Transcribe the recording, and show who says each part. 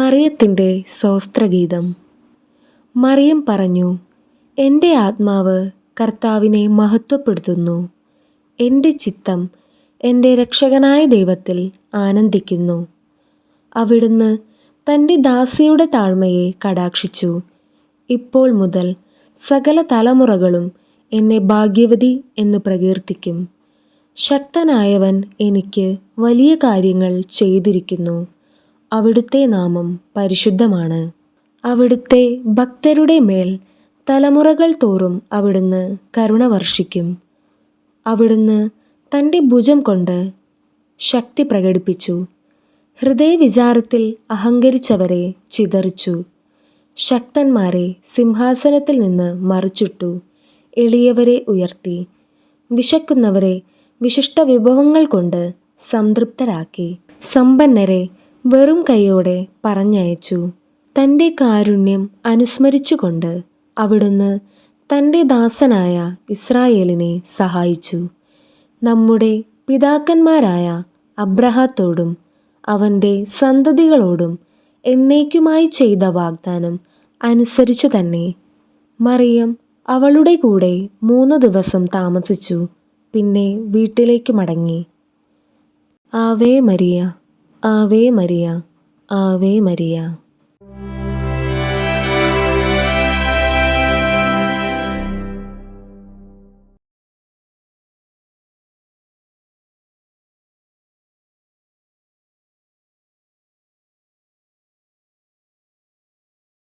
Speaker 1: മറിയത്തിന്റെ സോസ്ത്രഗീതം മറിയം പറഞ്ഞു എന്റെ ആത്മാവ് കർത്താവിനെ മഹത്വപ്പെടുത്തുന്നു. എന്റെ ചിത്തം എന്റെ രക്ഷകനായ ദൈവത്തിൽ ആനന്ദിക്കുന്നു. അവിടുന്ന് തന്റെ ദാസിയുടെ താഴ്മയെ കടാക്ഷിച്ചു. ഇപ്പോൾ മുതൽ സകല തലമുറകളും എന്നെ ഭാഗ്യവതി എന്ന് പ്രകീർത്തിക്കും. ശക്തനായവൻ എനിക്ക് വലിയ കാര്യങ്ങൾ ചെയ്തിരിക്കുന്നു. അവിടുത്തെ നാമം പരിശുദ്ധമാണ്. അവിടുത്തെ ഭക്തരുടെ മേൽ തലമുറകൾ തോറും അവിടുന്ന് കരുണ വർഷിക്കും. അവിടുന്ന് തന്റെ ഭുജം കൊണ്ട് ശക്തി പ്രകടിപ്പിച്ചു. ഹൃദയവിചാരത്തിൽ അഹങ്കരിച്ചവരെ ചിതറിച്ചു. ശക്തന്മാരെ സിംഹാസനത്തിൽ നിന്ന് മറിച്ചിട്ടു. എളിയവരെ ഉയർത്തി. വിശക്കുന്നവരെ വിശിഷ്ട വിഭവങ്ങൾ കൊണ്ട് സംതൃപ്തരാക്കി. സമ്പന്നരെ വെറും കൈയോടെ പറഞ്ഞയച്ചു. തന്റെ കാരുണ്യം അനുസ്മരിച്ചുകൊണ്ട് അവിടുന്ന് തന്റെ ദാസനായ ഇസ്രായേലിനെ സഹായിച്ചു. നമ്മുടെ പിതാക്കന്മാരായ അബ്രഹാത്തോടും അവന്റെ സന്തതികളോടും എന്നേക്കുമായി ചെയ്ത വാഗ്ദാനം അനുസരിച്ചു തന്നെ. മറിയം അവളുടെ കൂടെ മൂന്ന് ദിവസം താമസിച്ചു. പിന്നെ വീട്ടിലേക്ക് മടങ്ങി. Ave Maria. Ave Maria Ave Maria.